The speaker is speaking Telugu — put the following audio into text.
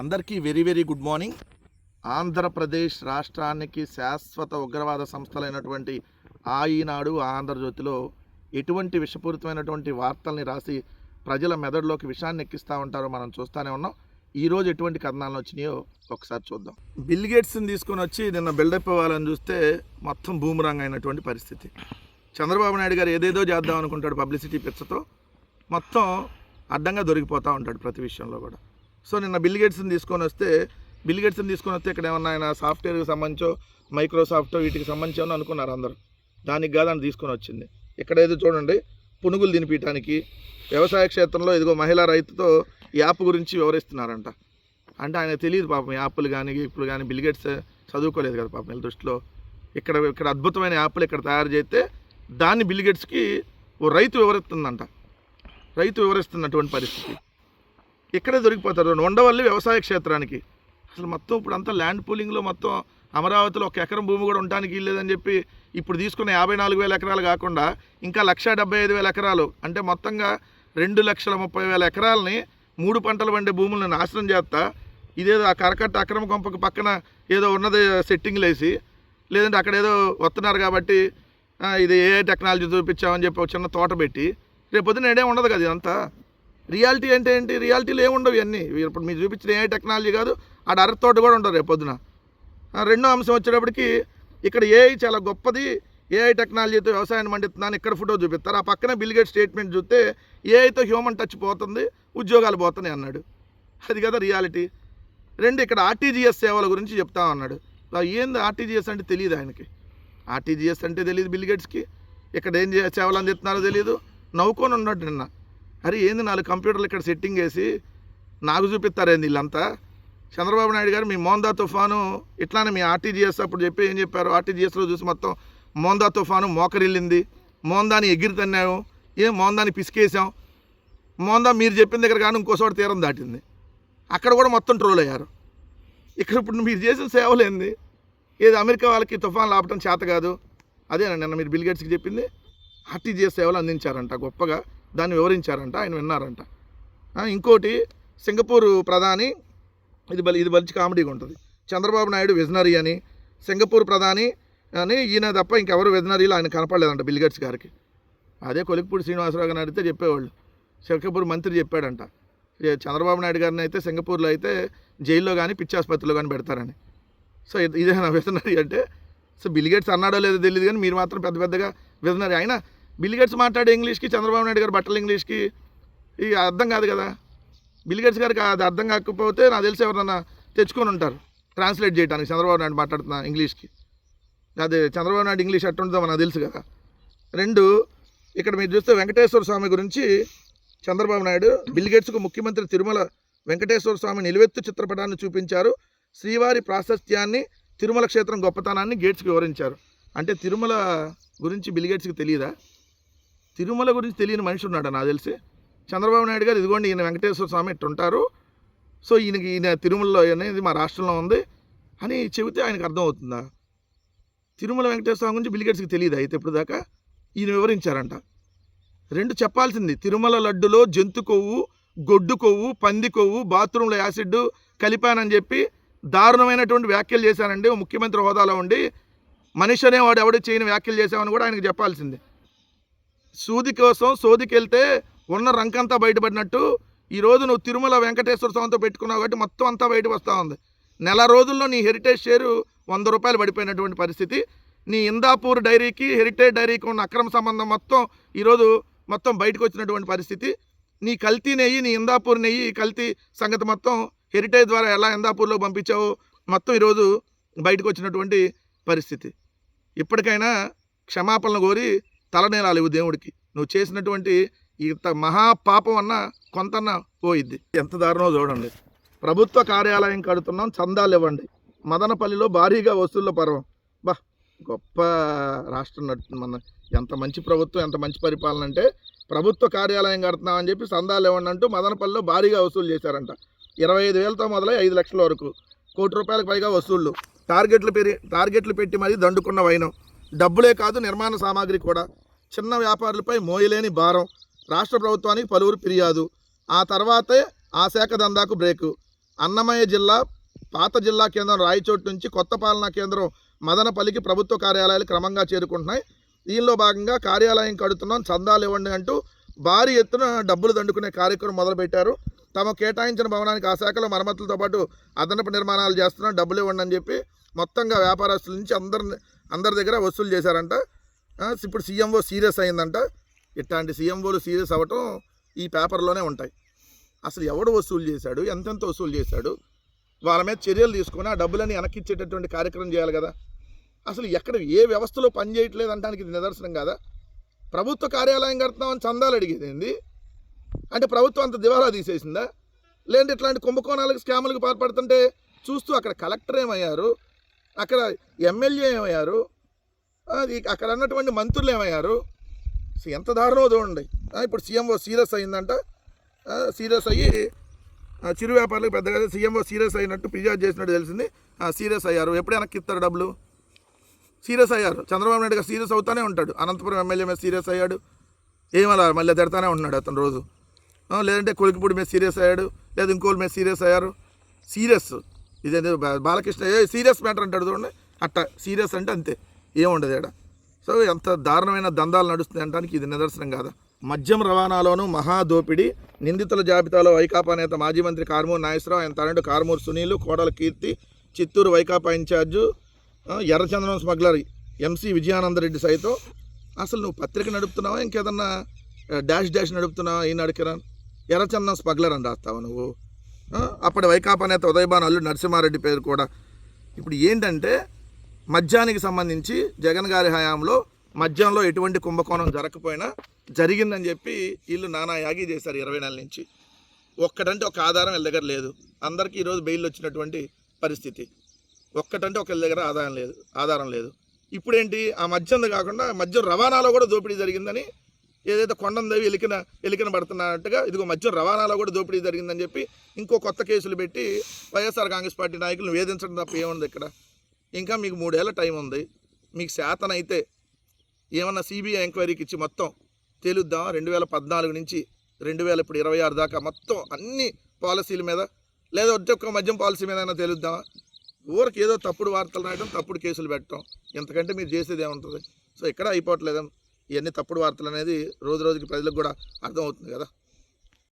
అందరికీ very very good morning. Andhra Pradesh రాష్ట్రానికి శాశ్వత ఉగ్రవాద సంస్థలైనటువంటి ఆ ఈనాడు ఆంధ్రజ్యోతిలో ఎటువంటి విషపూరితమైనటువంటి వార్తల్ని రాసి ప్రజల మెదడులోకి విషాన్ని ఎక్కిస్తూ ఉంటారో మనం చూస్తూనే ఉన్నాం. ఈరోజు ఎటువంటి కథనాలు వచ్చినాయో ఒకసారి చూద్దాం. బిల్ గేట్స్ని తీసుకొని వచ్చి నిన్న బిల్డప్ అవ్వాలని చూస్తే మొత్తం బూమరాంగ్ అయినటువంటి పరిస్థితి. చంద్రబాబు నాయుడు గారు ఏదేదో చేద్దాం అనుకుంటాడు పబ్లిసిటీ పిచ్చతో. మొత్తం అడ్డంగా దొరికిపోతూ ఉంటాడు ప్రతి విషయంలో కూడా. సో నిన్న బిల్ గేట్స్ని తీసుకొని వస్తే బిల్ గేట్స్ని తీసుకొని వస్తే ఇక్కడ ఏమన్నా ఆయన సాఫ్ట్వేర్కి సంబంధించో మైక్రోసాఫ్ట్ వీటికి సంబంధించి అని అనుకున్నారు అందరూ. దానికి కాదని తీసుకొని వచ్చింది. ఇక్కడ ఏదో చూడండి పునుగులు తినిపించడానికి వ్యవసాయ క్షేత్రంలో ఇదిగో మహిళా రైతుతో ఈ యాప్ గురించి వివరిస్తున్నారంట. అంటే ఆయన తెలియదు పాపం యాప్లు కానీ ఇప్పుడు కానీ బిల్ గేట్స్ చదువుకోలేదు కదా పాపం వీళ్ళ దృష్టిలో. ఇక్కడ ఇక్కడ అద్భుతమైన యాప్లు ఇక్కడ తయారు చేస్తే దాన్ని బిల్ గేట్స్కి ఓ రైతు వివరిస్తుందంట. రైతు వివరిస్తున్నటువంటి పరిస్థితి. ఇక్కడే దొరికిపోతారు. ఉండవల్లి వ్యవసాయ క్షేత్రానికి. అసలు మొత్తం ఇప్పుడు అంతా ల్యాండ్ పూలింగ్లో మొత్తం అమరావతిలో ఒక ఎకరం భూమి కూడా ఉండడానికి లేదని చెప్పి ఇప్పుడు తీసుకున్న యాభై నాలుగు వేల ఎకరాలు కాకుండా ఇంకా లక్ష డెబ్బై ఐదు వేల ఎకరాలు. అంటే మొత్తంగా రెండు లక్షల ముప్పై వేల ఎకరాలని మూడు పంటలు పండే భూములను నాశనం చేస్తా. ఇదేదో ఆ కరకట్ట అక్రమ కొంపకి పక్కన ఏదో ఉన్నది సెట్టింగ్లు వేసి లేదంటే అక్కడ ఏదో వస్తున్నారు కాబట్టి ఇది ఏ టెక్నాలజీ చూపించామని చెప్పి ఒక చిన్న తోట పెట్టి రేపు పొద్దున ఏడే ఉండదు కదా ఇదంతా. రియాలిటీ అంటే ఏంటి? రియాలిటీలు ఏముండవు ఇవన్నీ. ఇప్పుడు మీరు చూపించిన ఏ టెక్నాలజీ కాదు ఆడ అరతోటి కూడా ఉండరు రేపు పొద్దున. రెండో అంశం వచ్చేటప్పటికి ఇక్కడ ఏఐ చాలా గొప్పది. ఏఐ టెక్నాలజీతో వ్యవసాయాన్ని మండిస్తున్నాను ఇక్కడ ఫోటో చూపిస్తారు. ఆ పక్కన బిల్గేట్ స్టేట్మెంట్ చూస్తే ఏఐతో హ్యూమన్ టచ్ పోతుంది ఉద్యోగాలు పోతున్నాయి అన్నాడు. అది కదా రియాలిటీ. రెండు ఇక్కడ ఆర్టీజీఎస్ సేవల గురించి చెప్తా అన్నాడు ఏంది ఆర్టీజీఎస్ అంటే తెలియదు ఆయనకి. ఆర్టీజీఎస్ అంటే తెలియదు బిల్గేట్స్కి ఇక్కడ ఏం సేవలు అందిస్తున్నారో తెలియదు నవ్వుకొని ఉన్నాడు నిన్న. అరే ఏంది నాలుగు కంప్యూటర్లు ఇక్కడ సెట్టింగ్ వేసి నాకు చూపిస్తారేంది వీళ్ళంతా? చంద్రబాబు నాయుడు గారు మీ మోందా తుఫాను ఇట్లానే మీ ఆర్టీజీఎస్ అప్పుడు చెప్పి ఏం చెప్పారు? ఆర్టీజీఎస్లో చూసి మొత్తం మోందా తుఫాను మోకరిల్లింది. మోందాని ఎగిరి తన్నాము ఏం మోందాని పిసికేసాం మోందా మీరు చెప్పిన దగ్గర కానీ ఇంకోసోటి తీరం దాటింది. అక్కడ కూడా మొత్తం ట్రోల్ అయ్యారు. ఇక్కడ ఇప్పుడు మీరు చేసిన సేవలేంది ఏది? అమెరికా వాళ్ళకి తుఫాన్ ఆపటం చేత కాదు. అదేనండి నిన్న మీరు బిల్గేట్స్కి చెప్పింది? ఆర్టీజీఎస్ సేవలు అందించారంట గొప్పగా. దాన్ని వివరించారంట ఆయన విన్నారంట. ఇంకోటి సింగపూర్ ప్రధాని ఇది బలి ఇది మంచి కామెడీగా ఉంటుంది. చంద్రబాబు నాయుడు విజనరీ అని సింగపూర్ ప్రధాని అని ఈయన తప్ప ఇంకెవరు విజనరీలు ఆయన కనపడలేదంట బిల్గేట్స్ గారికి. అదే కొలిక్పూడి శ్రీనివాసరావు గారిని అడిగితే చెప్పేవాళ్ళు. సింగపూర్ మంత్రి చెప్పాడంట. చంద్రబాబు నాయుడు గారిని అయితే సింగపూర్లో అయితే జైల్లో కానీ పిచ్చాసుపత్రిలో కానీ పెడతారని. సో ఇది- ఇదే నా విజనరీ అంటే? సో బిల్గేట్స్ అన్నాడో లేదో తెలియదు కానీ మీరు మాత్రం పెద్ద పెద్దగా విజనరీ. అయినా బిల్గేట్స్ మాట్లాడే ఇంగ్లీష్కి చంద్రబాబు నాయుడు గారు బట్టల ఇంగ్లీష్కి ఇక అర్థం కాదు కదా. బిల్లిగేట్స్ గారికి అది అర్థం కాకపోతే నాకు తెలిసి ఎవరన్నా తెచ్చుకొని ఉంటారు ట్రాన్స్లేట్ చేయడానికి చంద్రబాబు నాయుడు మాట్లాడుతున్న ఇంగ్లీష్కి. అది చంద్రబాబు నాయుడు ఇంగ్లీష్ ఎట్టుంటుందో నాకు తెలుసు కదా. రెండు ఇక్కడ మీరు చూస్తే వెంకటేశ్వర స్వామి గురించి చంద్రబాబు నాయుడు బిల్గేట్స్కు ముఖ్యమంత్రి తిరుమల వెంకటేశ్వర స్వామి నిలువెత్తు చిత్రపటాన్ని చూపించారు. శ్రీవారి ప్రాశస్త్యాన్ని తిరుమల క్షేత్రం గొప్పతనాన్ని గేట్స్కి వివరించారు. అంటే తిరుమల గురించి బిల్గేట్స్కి తెలియదా తిరుమల గురించి తెలియని మనిషి ఉన్నాడు నాకు తెలిసి. చంద్రబాబు నాయుడు గారు ఇదిగోండి ఈయన వెంకటేశ్వర స్వామి ఇట్టుంటారు. సో ఈయనకి ఈయన తిరుమలలో అనేది మా రాష్ట్రంలో ఉంది అని చెబితే ఆయనకు అర్థమవుతుందా? తిరుమల వెంకటేశ్వర స్వామి గురించి బిల్గేట్స్కి తెలియదు? అయితే ఇప్పుడు దాకా ఈయన వివరించారంట. రెండు చెప్పాల్సింది తిరుమల లడ్డులో జంతు కొవ్వు గొడ్డు కొవ్వు పంది కొవ్వు బాత్రూంలో యాసిడ్ కలిపానని చెప్పి దారుణమైనటువంటి వ్యాఖ్యలు చేశానండి ఓ ముఖ్యమంత్రి హోదాలో ఉండి మనిషి అనేవాడు ఎవడు చేయని వ్యాఖ్యలు చేశామని కూడా ఆయనకు చెప్పాల్సింది. సూది కోసం సోదికి వెళ్తే ఉన్న రంకంతా బయటపడినట్టు ఈరోజు నువ్వు తిరుమల వెంకటేశ్వర స్వామితో పెట్టుకున్నావు కాబట్టి మొత్తం అంతా బయటకు వస్తూ ఉంది. నెల రోజుల్లో నీ హెరిటేజ్ షేరు వంద రూపాయలు పడిపోయినటువంటి పరిస్థితి. నీ ఇందాపూర్ డైరీకి హెరిటేజ్ డైరీకి ఉన్న అక్రమ సంబంధం మొత్తం ఈరోజు మొత్తం బయటకు వచ్చినటువంటి పరిస్థితి. నీ కల్తీ నెయ్యి నీ ఇందాపూర్ నెయ్యి కల్తీ సంగతి మొత్తం హెరిటేజ్ ద్వారా ఎలా ఇందాపూర్లో పంపించావో మొత్తం ఈరోజు బయటకు వచ్చినటువంటి పరిస్థితి. ఇప్పటికైనా క్షమాపణలు కోరి తలనేలాలు ఇవ్వు దేవుడికి. నువ్వు చేసినటువంటి ఇంత మహాపాపం అన్న కొంతన్న పోయిద్ది. ఎంత దారుణో చూడండి. ప్రభుత్వ కార్యాలయం కడుతున్నాం చందాలు ఇవ్వండి. మదనపల్లిలో భారీగా వసూళ్ళ పర్వం. బా గొప్ప రాష్ట్రం నడుస్తుంది మన. ఎంత మంచి ప్రభుత్వం ఎంత మంచి పరిపాలన అంటే ప్రభుత్వ కార్యాలయం కడుతున్నామని చెప్పి చందాలు ఇవ్వండి అంటూ మదనపల్లిలో భారీగా వసూలు చేశారంట. ఇరవై ఐదు వేలతో మొదలై ఐదు లక్షల వరకు. కోటి రూపాయలకు పైగా వసూళ్ళు టార్గెట్లు పెరి టార్గెట్లు పెట్టి మరీ దండుకున్న వైనం. డబ్బులే కాదు నిర్మాణ సామాగ్రి కూడా. చిన్న వ్యాపారులపై మోయలేని భారం. రాష్ట్ర ప్రభుత్వానికి పలువురు ఫిర్యాదు. ఆ తర్వాతే ఆ శాఖ దందాకు బ్రేకు. అన్నమయ్య జిల్లా పాత జిల్లా కేంద్రం రాయచోటు నుంచి కొత్త పాలనా కేంద్రం మదనపల్లికి ప్రభుత్వ కార్యాలయాలు క్రమంగా చేరుకుంటున్నాయి. దీనిలో భాగంగా కార్యాలయం కడుతున్నాం చందాలు ఇవ్వండి అంటూ భారీ ఎత్తున డబ్బులు దండుకునే కార్యక్రమం మొదలుపెట్టారు. తమ కేటాయించిన భవనానికి ఆ శాఖలో మరమ్మతులతో పాటు అదనపు నిర్మాణాలు చేస్తున్నాం డబ్బులు ఇవ్వండి అని చెప్పి మొత్తంగా వ్యాపారస్తుల నుంచి అందరిని అందరి దగ్గర వసూలు చేశారంట. ఇప్పుడు సీఎంఓ సీరియస్ అయిందంట. ఇట్లాంటి సీఎంఓలు సీరియస్ అవ్వటం ఈ పేపర్లోనే ఉంటాయి. అసలు ఎవడు వసూలు చేశాడు? ఎంతెంత వసూలు చేశాడు? వాళ్ళ మీద చర్యలు తీసుకొని ఆ డబ్బులని వెనక్కిచ్చేటటువంటి కార్యక్రమం చేయాలి కదా. అసలు ఎక్కడ ఏ వ్యవస్థలో పనిచేయట్లేదు అంటానికి ఇది నిదర్శనం కదా? ప్రభుత్వ కార్యాలయం కడుతున్నామని చందాలు అడిగేది అంటే ప్రభుత్వం అంత దివాలా తీసేసిందా? లేదంటే ఇట్లాంటి కుంభకోణాలకు స్కాములకు పాల్పడుతుంటే చూస్తూ అక్కడ కలెక్టర్ ఏమయ్యారు? అక్కడ ఎమ్మెల్యే ఏమయ్యారు? అది అక్కడ ఉన్నటువంటి మంత్రులు ఏమయ్యారు? ఎంత దారుణమో చూడండి. ఇప్పుడు సీఎంఓ సీరియస్ అయిందంట. సీరియస్ అయ్యి ఆ, చిరు వ్యాపారులకు పెద్దగా సీఎంఓ సీరియస్ అయినట్టు ఫిర్యాదు చేసినట్టు తెలిసింది. సీరియస్ అయ్యారు. ఎప్పుడు వెనక్కి ఇస్తారు డబ్బులు? సీరియస్ అయ్యారు. చంద్రబాబు నాయుడు గారు సీరియస్ అవుతానే ఉంటాడు. అనంతపురం ఎమ్మెల్యే మీద సీరియస్ అయ్యాడు. ఏమలా మళ్ళీ తిడతానే ఉన్నాడు అతను రోజు. లేదంటే కొలికిపూడి మీద సీరియస్ అయ్యాడు. లేదా ఇంకోళ్ళు మీద సీరియస్ అయ్యారు. సీరియస్. ఇదేదో? బా- బాలకృష్ణ ఏ సీరియస్ మ్యాటర్ అంటాడు చూడండి. అట్ట సీరియస్ అంటే అంతే. ఏముండదు ఇక్కడ సో ఎంత దారుణమైన దందాలు నడుస్తుంది అనడానికి ఇది నిదర్శనం కాదా? మద్యం రవాణాలోనూ మహా దోపిడీ. నిందితుల జాబితాలో వైకాపా నేత మాజీ మంత్రి కారుమూరు నాగేశ్వరరావు ఆయన తనడు కారుమూరు సునీలు కోడల కీర్తి చిత్తూరు వైకాపా ఇన్ఛార్జు ఎర్రచందనం స్మగ్లర్ ఎంసీ విజయానందరెడ్డి సైతం. అసలు నువ్వు పత్రిక నడుపుతున్నావా? ఇంకేదన్నా డాష్ డాష్ నడుపుతున్నావా? ఈ నడికరా ఎర్రచందనం స్మగ్లర్ అని రాస్తావా నువ్వు? అప్పటి వైకాపా నేత ఉదయభాన్ అల్లుడు నరసింహారెడ్డి పేరు కూడా. ఇప్పుడు ఏంటంటే మద్యానికి సంబంధించి జగన్ గారి హయాంలో మద్యంలో ఎటువంటి కుంభకోణం జరగకపోయినా జరిగిందని చెప్పి వీళ్ళు నానా యాగి చేశారు ఇరవై నెలల నుంచి. ఒక్కటంటే ఒక ఆధారం వీళ్ళ దగ్గర లేదు. అందరికీ ఈరోజు బెయిల్ వచ్చినటువంటి పరిస్థితి. ఒక్కటంటే ఒకళ్ళ దగ్గర ఆదాయం లేదు ఆధారం లేదు. ఇప్పుడేంటి? ఆ మద్యంది కాకుండా మద్యం రవాణాలో కూడా దోపిడీ జరిగిందని ఏదైతే కొండం దేవి ఎలికిన ఎలికిన పడుతున్నట్టుగా ఇదిగో మధ్య రవాణాలో కూడా దోపిడీ జరిగిందని చెప్పి ఇంకో కొత్త కేసులు పెట్టి వైఎస్ఆర్ కాంగ్రెస్ పార్టీ నాయకులను వేధించడం తప్ప ఏముంది ఇక్కడ? ఇంకా మీకు మూడేళ్ళ టైం ఉంది. మీకు శాతం అయితే ఏమన్నా సిబిఐ ఎంక్వైరీకి ఇచ్చి మొత్తం తేలుద్దాం? రెండు వేల పద్నాలుగు నుంచి రెండు వేల ఇప్పుడు ఇరవై ఆరు దాకా మొత్తం అన్ని పాలసీల మీద లేదా వచ్చి ఒక్క మద్యం పాలసీ మీద అయినా తేలుద్దామా ఊరికి ఏదో తప్పుడు వార్తలు రాయడం తప్పుడు కేసులు పెట్టడం. ఎంతకంటే మీరు చేసేది ఏముంటుంది? సో ఇక్కడ అయిపోవట్లేదా? ఇవన్నీ తప్పుడు వార్తలు అనేది రోజు రోజుకి ప్రజలకు కూడా అర్థమవుతుంది కదా?